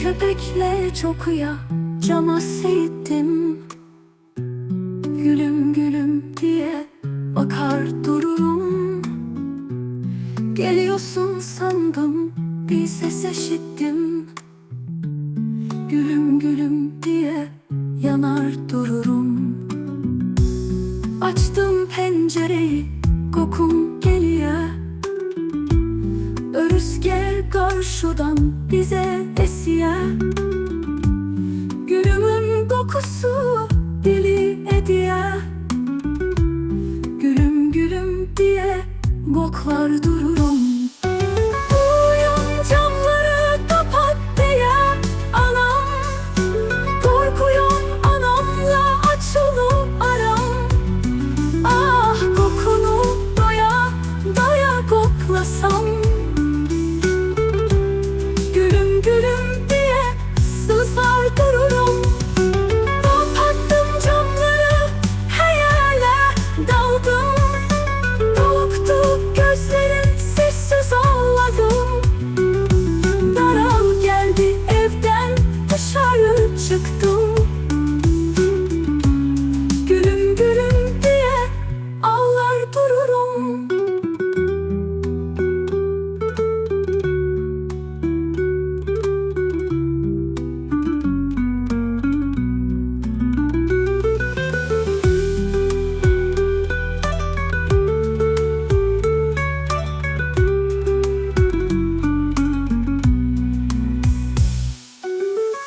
Gece çok ya cama seyittim Gülüm gülüm diye bakar dururum. Geliyorsun sandım bir ses işittim Gülüm gülüm diye yanar dururum. Açtım pencereyi kokun geliyor. Rüzgar karşıdan bize esiye Gülümün kokusu dili ediye Gülüm gülüm diye boklar dururum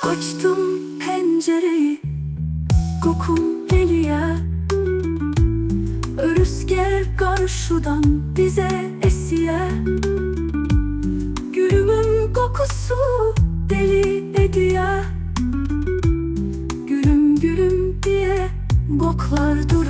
Açtım pencereyi Kokum geliyor. Rüzgar karşıdan bize esiyor. Gülümün kokusu deli ediyor. Gülüm gülüm diye boklar dur